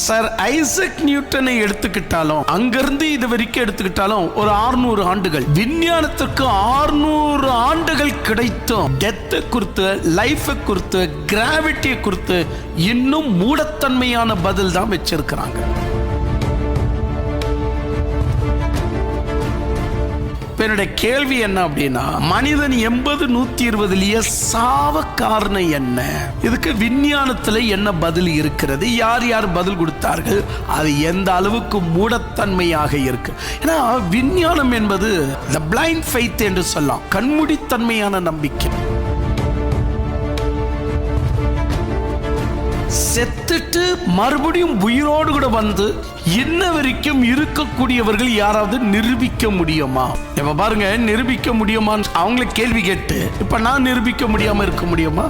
Sir Isaac நியூட்டனை எடுத்துக்கிட்டாலும் அங்கிருந்து இது வரைக்கும் எடுத்துக்கிட்டாலும் ஒரு 600 ஆண்டுகள். விஞ்ஞானத்திற்கு 600 ஆண்டுகள் கிடைத்தும் டெத்தை குறித்து லைஃபை குறித்து கிராவிட்டியை குறித்து இன்னும் மூடத்தன்மையான பதில் தான் வச்சிருக்கிறாங்க. என்னுடைய கேள்வி என்ன அப்படின்னா மனிதன் எண்பது நூத்தி இருபதுலயே சாவ காரணம் என்ன? இதுக்கு விஞ்ஞானத்துல என்ன பதில் இருக்கிறது? யார் யார் பதில் கொடுத்தார்கள்? அது எந்த அளவுக்கு மூடத்தன்மையாக இருக்கு? ஏன்னா விஞ்ஞானம் என்பது த பிளைண்ட் ஃபைத் என்று சொல்லலாம். கண்மூடித்தன்மையான நம்பிக்கை. செத்துட்டு மறுபடியும் உயிரோடு கூட வந்து இன்ன வரைக்கும் இருக்கக்கூடியவர்கள் யாராவது நிரூபிக்க முடியுமா? இப்ப பாருங்க நிரூபிக்க முடியுமான்னு அவங்கள கேள்வி கேட்டு இப்ப நான் நிரூபிக்க முடியாம இருக்க முடியுமா?